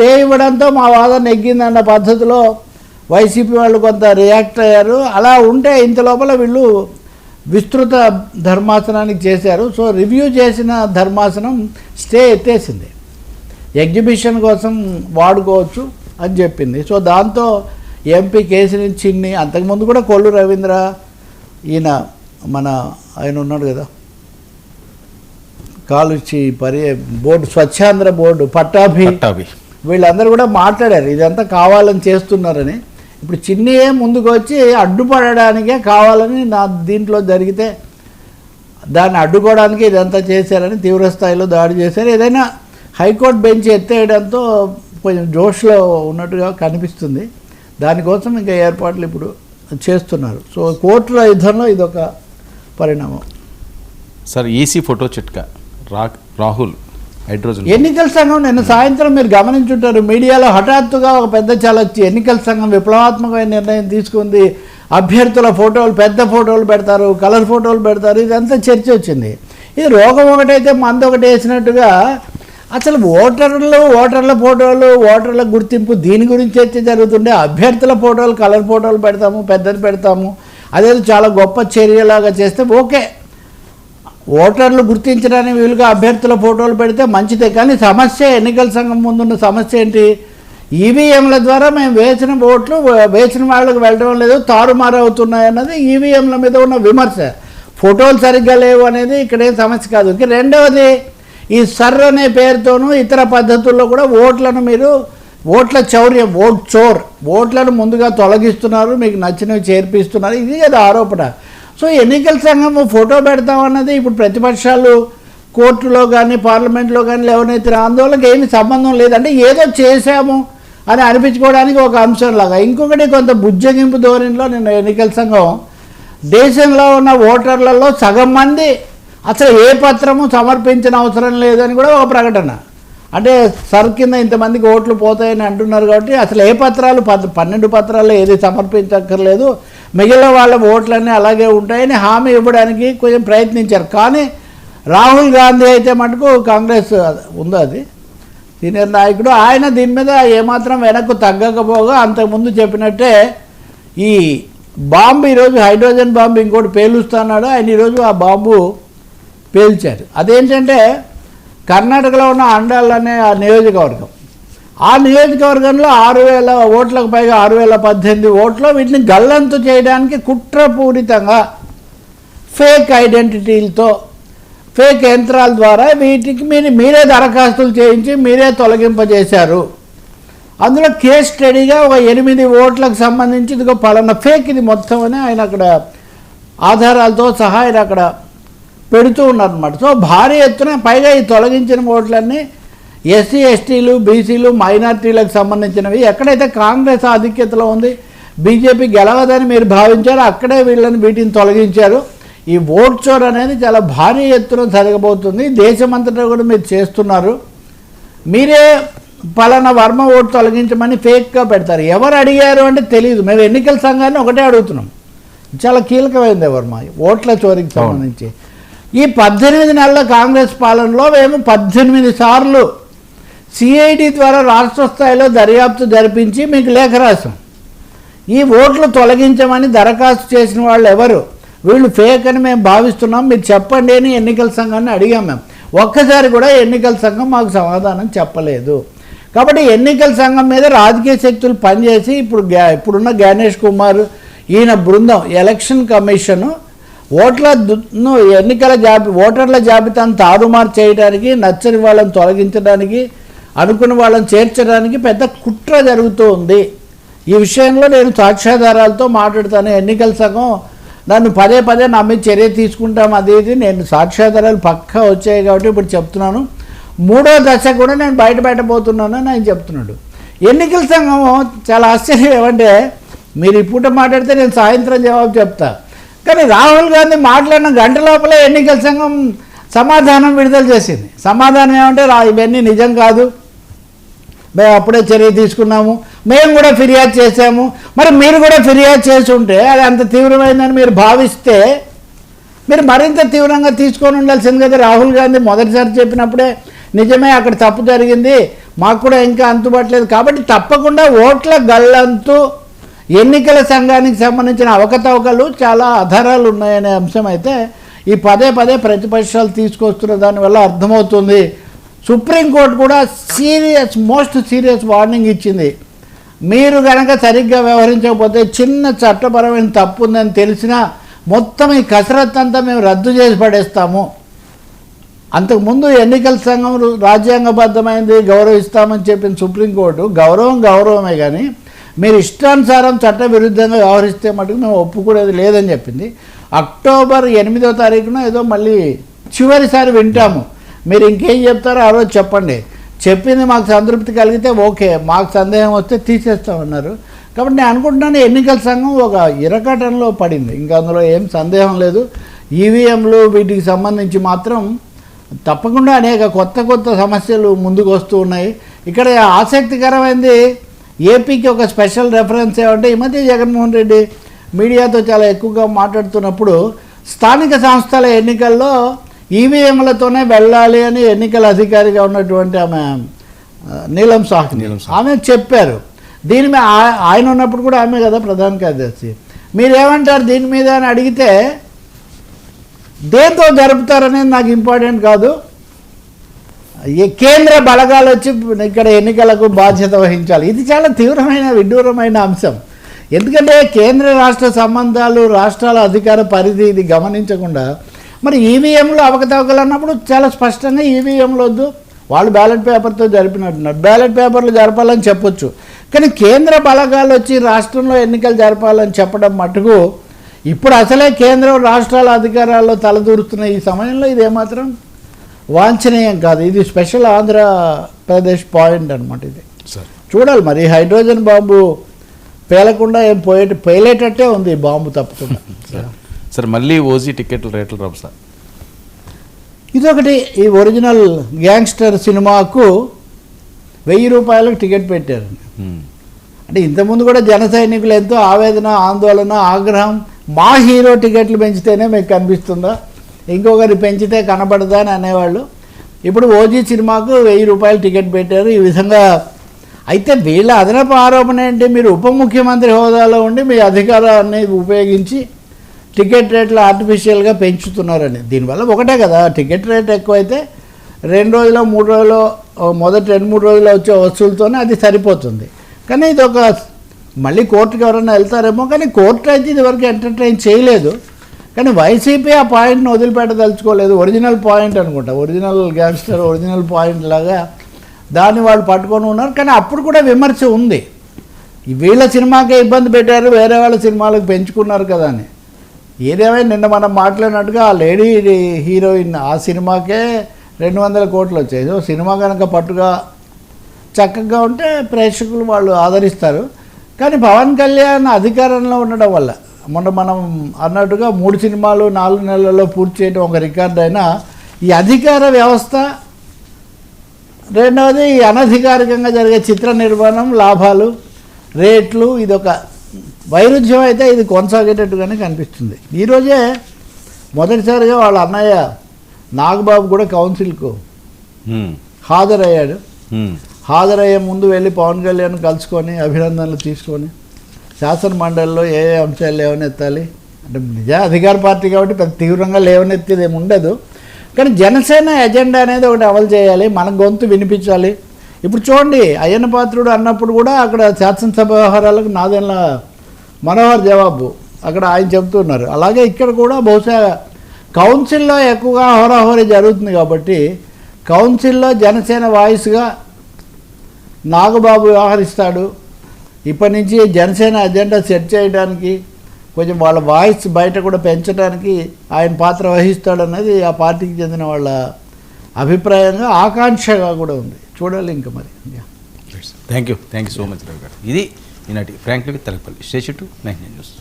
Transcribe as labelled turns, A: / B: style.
A: Stay ఇవ్వడంతో మా వాదన నెగ్గిందన్న పద్ధతిలో వైసీపీ వాళ్ళు కొంత రియాక్ట్ అయ్యారు. అలా ఉంటే ఇంత లోపల వీళ్ళు విస్తృత ధర్మాసనానికి చేశారు. సో రివ్యూ చేసిన ధర్మాసనం స్టే ఎత్తేసింది. ఎగ్జిబిషన్ కోసం వాడుకోవచ్చు అని చెప్పింది. సో దాంతో ఎంపీ కేసీని చిన్ని అంతకుముందు కూడా కొల్లు రవీంద్ర ఈయన మన ఆయన ఉన్నాడు కదా కాలుచి పరి బోర్డు స్వచ్ఛాంధ్ర బోర్డు పట్టాభి.
B: పట్టాభి.
A: వీళ్ళందరూ కూడా మాట్లాడారు ఇదంతా కావాలని చేస్తున్నారని. ఇప్పుడు చిన్నయే ముందుకు వచ్చి అడ్డుపడడానికే కావాలని నా దీంట్లో జరిగితే దాన్ని అడ్డుకోవడానికి ఇదంతా చేశారని తీవ్రస్థాయిలో దాడి చేశారు. ఏదైనా హైకోర్టు బెంచ్ ఎత్తేయడంతో కొంచెం జోష్లో ఉన్నట్టుగా కనిపిస్తుంది. దానికోసం ఇంకా ఏర్పాట్లు ఇప్పుడు చేస్తున్నారు. సో కోర్టుల యుద్ధంలో ఇదొక పరిణామం.
B: సార్ ఈసీ ఫోటో చిట్కా. రా రాహుల్ హైడ్రోజన్
A: ఎన్నికల సంఘం నిన్న సాయంత్రం మీరు గమనించుంటారు. మీడియాలో హఠాత్తుగా ఒక పెద్ద చలొచ్చి ఎన్నికల సంఘం విప్లవాత్మకమైన నిర్ణయం తీసుకుంది. అభ్యర్థుల ఫోటోలు పెద్ద ఫోటోలు పెడతారు కలర్ ఫోటోలు పెడతారు. ఇదంతా చర్చ వచ్చింది. ఇది రోగం ఒకటైతే మందు ఒకటి వేసినట్టుగా అసలు ఓటర్లు ఓటర్ల ఫోటోలు ఓటర్ల గుర్తింపు దీని గురించి చర్చ జరుగుతుండే అభ్యర్థుల ఫోటోలు కలర్ ఫోటోలు పెడతాము పెద్దది పెడతాము. అదేదో చాలా గొప్ప చర్యలాగా చేస్తే ఓకే. ఓటర్లు గుర్తించడానికి వీలుగా అభ్యర్థుల ఫోటోలు పెడితే మంచిదే. కానీ సమస్య ఎన్నికల సంఘం ముందున్న సమస్య ఏంటి? ఈవీఎంల ద్వారా మేము వేసిన ఓట్లు వేసిన వాళ్ళకి వెళ్ళడం లేదు తారుమారు అవుతున్నాయి అన్నది ఈవీఎంల మీద ఉన్న విమర్శ. ఫోటోలు సరిగ్గా లేవు అనేది ఇక్కడేం సమస్య కాదు. ఇంకా రెండవది ఈ సర్ అనే పేరుతోనూ ఇతర పద్ధతుల్లో కూడా ఓట్లను మీరు ఓట్ల చౌర్యం ఓట్ చోర్ ఓట్లను ముందుగా తొలగిస్తున్నారు మీకు నచ్చినవి చేర్పిస్తున్నారు. ఇది కదా ఆరోపణ. సో ఎన్నికల సంఘం ఫోటో పెడతామన్నది ఇప్పుడు ప్రతిపక్షాలు కోర్టులో కానీ పార్లమెంట్లో కానీ లేవనైతే ఆందోళనకి ఏమి సంబంధం లేదంటే ఏదో చేశాము అని అనిపించుకోవడానికి ఒక అంశం లాగా. ఇంకొకటి కొంత బుజ్జగింపు ధోరణిలో నిన్న ఎన్నికల సంఘం దేశంలో ఉన్న ఓటర్లలో సగం మంది అసలు ఏ పత్రము సమర్పించిన అవసరం లేదని కూడా ఒక ప్రకటన. అంటే సర్ కింద ఇంతమందికి ఓట్లు పోతాయని అంటున్నారు కాబట్టి అసలు ఏ పత్రాలు? పన్నెండు పత్రాలు ఏది సమర్పించక్కర్లేదు. మిగిలిన వాళ్ళ ఓట్లన్నీ అలాగే ఉంటాయని హామీ ఇవ్వడానికి కొంచెం ప్రయత్నించారు. కానీ రాహుల్ గాంధీ అయితే మటుకు కాంగ్రెస్ ఉందో అది? సీనియర్ నాయకుడు ఆయన దీని మీద ఏమాత్రం వెనక్కు తగ్గకపోగా అంతకుముందు చెప్పినట్టే ఈ బాంబు ఈరోజు హైడ్రోజన్ బాంబు ఇంకోటి పేలుస్తున్నాడు. ఆయన ఈరోజు ఆ బాంబు పేల్చారు. అదేంటంటే కర్ణాటకలో ఉన్న అండాల్ అనే ఆ నియోజకవర్గం. ఆ నియోజకవర్గంలో ఆరు వేల ఓట్లకు పైగా ఆరు వేల పద్దెనిమిది ఓట్లు వీటిని గల్లంతు చేయడానికి కుట్రపూరితంగా ఫేక్ ఐడెంటిటీలతో ఫేక్ యంత్రాల ద్వారా వీటికి మీరు మీరే దరఖాస్తులు చేయించి మీరే తొలగింపజేశారు. అందులో కేస్ స్టడీగా ఒక ఎనిమిది ఓట్లకు సంబంధించి ఇదిగో పలానా ఫేక్ ఇది మొత్తం అని ఆయన అక్కడ ఆధారాలతో సహా ఆయన అక్కడ పెడుతూ ఉన్నారనమాట సో భారీ ఎత్తున పైగా ఈ తొలగించిన ఓట్లన్నీ ఎస్సీ ఎస్టీలు బీసీలు మైనార్టీలకు సంబంధించినవి. ఎక్కడైతే కాంగ్రెస్ ఆధిక్యతలో ఉంది బీజేపీ గెలవదని మీరు భావించారు అక్కడే వీళ్ళని వీటిని తొలగించారు. ఈ ఓట్ చోర్ అనేది చాలా భారీ ఎత్తున జరగబోతుంది. దేశమంతటా కూడా మీరు చేస్తున్నారు. మీరే పలానా వర్మ ఓటు తొలగించమని ఫేక్గా పెడతారు. ఎవరు అడిగారు అంటే తెలియదు మేము ఎన్నికల సంఘాన్ని ఒకటే అడుగుతున్నాం. చాలా కీలకమైంది వర్మ ఓట్ల చోరీకి సంబంధించి. ఈ పద్దెనిమిది నెలల కాంగ్రెస్ పాలనలో మేము పద్దెనిమిది సార్లు సిఐటి ద్వారా రాష్ట్ర స్థాయిలో దర్యాప్తు జరిపించి మీకు లేఖ రాసాం ఈ ఓట్లు తొలగించమని దరఖాస్తు చేసిన వాళ్ళు ఎవరు? వీళ్ళు ఫేక్ అని మేము భావిస్తున్నాం. మీరు చెప్పండి అని ఎన్నికల సంఘాన్ని అడిగాం మేము. ఒక్కసారి కూడా ఎన్నికల సంఘం మాకు సమాధానం చెప్పలేదు. కాబట్టి ఎన్నికల సంఘం మీద రాజకీయ శక్తులు పనిచేసి ఇప్పుడు గ్యా ఇప్పుడున్న గణేష్ కుమార్ ఈయన బృందం ఎలక్షన్ కమిషను ఓట్ల ఎన్నికల జాబి ఓటర్ల జాబితాను తారుమారు చేయడానికి నచ్చని వాళ్ళని తొలగించడానికి అనుకున్న వాళ్ళని చేర్చడానికి పెద్ద కుట్ర జరుగుతూ ఉంది ఈ విషయంలో నేను సాక్ష్యాధారాలతో మాట్లాడుతాను. ఎన్నికల సంఘం నన్ను పదే పదే నమ్మి చర్య తీసుకుంటాం అది ఇది. నేను సాక్ష్యాధారాలు పక్కా వచ్చాయి కాబట్టి ఇప్పుడు చెప్తున్నాను. మూడో దశ కూడా నేను బయట పెట్టబోతున్నాను అని ఆయన చెప్తున్నాడు. ఎన్నికల సంఘం చాలా ఆశ్చర్యం ఏమంటే మీరు ఇప్పుడు మాట్లాడితే నేను సాయంత్రం జవాబు చెప్తా. కానీ రాహుల్ గాంధీ మాట్లాడిన గంట లోపలే ఎన్నికల సంఘం సమాధానం విడుదల చేసింది. సమాధానం ఏమంటే రా ఇవన్నీ నిజం కాదు. మేము అప్పుడే చర్య తీసుకున్నాము. మేము కూడా ఫిర్యాదు చేసాము మరి మీరు కూడా ఫిర్యాదు చేసి ఉంటే అది అంత తీవ్రమైందని మీరు భావిస్తే మీరు మరింత తీవ్రంగా తీసుకొని ఉండాల్సింది కదా. రాహుల్ గాంధీ మొదటిసారి చెప్పినప్పుడే నిజమే అక్కడ తప్పు జరిగింది. మాకు కూడా ఇంకా అంతుబట్టలేదు. కాబట్టి తప్పకుండా ఓట్ల గల్లంతు ఎన్నికల సంఘానికి సంబంధించిన అవకతవకలు చాలా ఆధారాలు ఉన్నాయనే అంశం అయితే ఈ పదే పదే ప్రతిపక్షాలు తీసుకొస్తున్న దానివల్ల అర్థమవుతుంది. సుప్రీంకోర్టు కూడా సీరియస్ మోస్ట్ సీరియస్ వార్నింగ్ ఇచ్చింది. మీరు కనుక సరిగ్గా వ్యవహరించకపోతే చిన్న చట్టపరమైన తప్పు ఉందని తెలిసినా మొత్తం ఈ కసరత్ అంతా మేము రద్దు చేసి పడేస్తాము. అంతకుముందు ఎన్నికల సంఘం రాజ్యాంగబద్ధమైంది గౌరవిస్తామని చెప్పిన సుప్రీంకోర్టు గౌరవం గౌరవమే కానీ మీరు ఇష్టానుసారం చట్ట విరుద్ధంగా వ్యవహరిస్తే మటుకు మేము ఒప్పుకునేది లేదని చెప్పింది. అక్టోబర్ ఎనిమిదో తారీఖున ఏదో మళ్ళీ చివరిసారి వింటాము. మీరు ఇంకేం చెప్తారో ఆ రోజు చెప్పండి. చెప్పింది మాకు సంతృప్తి కలిగితే ఓకే మాకు సందేహం వస్తే తీసేస్తామన్నారు కాబట్టి నేను అనుకుంటున్నాను ఎన్నికల సంఘం ఒక ఇరకటంలో పడింది. ఇంకా అందులో ఏం సందేహం లేదు. ఈవీఎంలు వీటికి సంబంధించి మాత్రం తప్పకుండా అనేక కొత్త కొత్త సమస్యలు ముందుకు వస్తూ ఉన్నాయి. ఇక్కడ ఆసక్తికరమైనది ఏపీకి ఒక స్పెషల్ రెఫరెన్స్ ఏమంటే ఈ మధ్య జగన్మోహన్ రెడ్డి మీడియాతో చాలా ఎక్కువగా మాట్లాడుతున్నప్పుడు స్థానిక సంస్థల ఎన్నికల్లో ఈవీఎంలతోనే వెళ్ళాలి అని ఎన్నికల అధికారిగా ఉన్నటువంటి ఆమె నీలం సాహ్ని. ఆమె చెప్పారు. దీని మీద ఆయన ఉన్నప్పుడు కూడా ఆమె కదా ప్రధాన కార్యదర్శి. మీరేమంటారు దీని మీద అని అడిగితే దేంతో జరుపుతారనేది నాకు ఇంపార్టెంట్ కాదు. ఈ కేంద్ర బలగాలు వచ్చి ఇక్కడ ఎన్నికలకు బాధ్యత వహించాలి. ఇది చాలా తీవ్రమైన విడ్డూరమైన అంశం. ఎందుకంటే కేంద్ర రాష్ట్ర సంబంధాలు రాష్ట్రాల అధికార పరిధి ఇది గమనించకుండా మరి ఈవీఎంలు అవకతవకలు అన్నప్పుడు చాలా స్పష్టంగా ఈవీఎంలు వద్దు. వాళ్ళు బ్యాలెట్ పేపర్తో జరిపినట్టున్నారు బ్యాలెట్ పేపర్లు జరపాలని చెప్పొచ్చు. కానీ కేంద్ర బలగాలు వచ్చి రాష్ట్రంలో ఎన్నికలు జరపాలని చెప్పడం మటుకు ఇప్పుడు అసలే కేంద్రం రాష్ట్రాల అధికారాల్లో తలదూరుతున్న ఈ సమయంలో ఇది ఏమాత్రం వాంఛనీయం కాదు. ఇది స్పెషల్ ఆంధ్రప్రదేశ్ పాయింట్ అనమాట ఇది.
B: సార్.
A: చూడాలి మరి. హైడ్రోజన్ బాంబు పేలకుండా ఏం పోయే పేలేటట్టే ఉంది బాంబు తప్పకుండా.
B: సార్ మళ్ళీ ఓజీ టికెట్ల రేట్లు రావు సార్.
A: ఇదొకటి ఈ ఒరిజినల్ గ్యాంగ్స్టర్ సినిమాకు వెయ్యి రూపాయలకు టికెట్ పెట్టారు. అంటే ఇంతకుముందు కూడా జన సైనికులు ఎంతో ఆవేదన ఆందోళన ఆగ్రహం మా హీరో టికెట్లు పెంచితేనే మీకు కనిపిస్తుందా? ఇంకొకరి పెంచితే కనబడదా అని అనేవాళ్ళు. ఇప్పుడు ఓజీ సినిమాకు వెయ్యి రూపాయలు టికెట్ పెట్టారు. ఈ విధంగా అయితే వీళ్ళ అదనపు ఆరోపణ ఏంటి? మీరు ఉప ముఖ్యమంత్రి హోదాలో ఉండి మీ అధికారాన్ని ఉపయోగించి టికెట్ రేట్లు ఆర్టిఫిషియల్గా పెంచుతున్నారని. దీనివల్ల ఒకటే కదా టికెట్ రేట్ ఎక్కువైతే రెండు రోజులు మూడు రోజులు మొదటి రెండు మూడు రోజులు వచ్చే వసూలతోనే అది సరిపోతుంది. కానీ ఇది ఒక మళ్ళీ కోర్టుకి ఎవరైనా వెళ్తారేమో కానీ కోర్టు అయితే ఇదివరకు ఎంటర్టైన్ చేయలేదు. కానీ వైసీపీ ఆ పాయింట్ని వదిలిపెట్టదలుచుకోలేదు. ఒరిజినల్ పాయింట్ అనుకుంటా ఒరిజినల్ గ్యాంగ్స్టర్ ఒరిజినల్ పాయింట్ లాగా దాన్ని వాళ్ళు పట్టుకొని ఉన్నారు. కానీ అప్పుడు కూడా విమర్శ ఉంది. వీళ్ళ సినిమాకే ఇబ్బంది పెట్టారు వేరే వాళ్ళ సినిమాలకు పెంచుకున్నారు కదా అని. ఏదేమైనా నిన్న మనం మాట్లాడినట్టుగా ఆ లేడీ హీరోయిన్ ఆ సినిమాకే రెండు వందల కోట్లు వచ్చాయి. సో సినిమా కనుక పట్టుగా చక్కగా ఉంటే ప్రేక్షకులు వాళ్ళు ఆదరిస్తారు. కానీ పవన్ కళ్యాణ్ అధికారంలో ఉండడం వల్ల మొన్న మనం అన్నట్టుగా మూడు సినిమాలు నాలుగు నెలల్లో పూర్తి చేయడం ఒక రికార్డ్ అయినా ఈ అధికార వ్యవస్థ రెండవది అనధికారికంగా జరిగే చిత్ర నిర్మాణం లాభాలు రేట్లు ఇదొక వైరుధ్యం అయితే ఇది కొనసాగేటట్టుగానే కనిపిస్తుంది. ఈరోజే మొదటిసారిగా వాళ్ళ అన్నయ్య నాగబాబు కూడా కౌన్సిల్కు. హాజరయ్యాడు. హాజరయ్యే ముందు వెళ్ళి పవన్ కళ్యాణ్ కలుసుకొని అభినందనలు తీసుకొని శాసన మండలిలో ఏ ఏ అంశాలు లేవనెత్తాలి? అంటే నిజా అధికార పార్టీ కాబట్టి పెద్ద తీవ్రంగా లేవనెత్తేది ఏమి ఉండదు. కానీ జనసేన ఎజెండా అనేది ఒకటి అమలు చేయాలి మన గొంతు వినిపించాలి. ఇప్పుడు చూడండి అయ్యన్న పాత్రుడు అన్నప్పుడు కూడా అక్కడ శాసనసభ వ్యవహారాలకు నాదెల్ల మనోహర్ జవాబు. అక్కడ ఆయన చెబుతున్నారు. అలాగే ఇక్కడ కూడా బహుశా కౌన్సిల్లో ఎక్కువగా హోరాహోరీ జరుగుతుంది కాబట్టి కౌన్సిల్లో జనసేన వాయిస్గా నాగబాబు వ్యవహరిస్తాడు. ఇప్పటి నుంచి జనసేన అజెండా సెట్ చేయడానికి కొంచెం వాళ్ళ వాయిస్ బయట కూడా పెంచడానికి ఆయన పాత్ర వహిస్తాడన్నది ఆ పార్టీకి చెందిన వాళ్ళ అభిప్రాయంగా ఆకాంక్షగా కూడా ఉంది. చూడాలి ఇంకా మరి.
B: Thank you thank you so much గారు. ఇది ఈనాటి ఫ్రాంక్లీ తలపల్లి స్టేషన్ టు నైన్ న్యూస్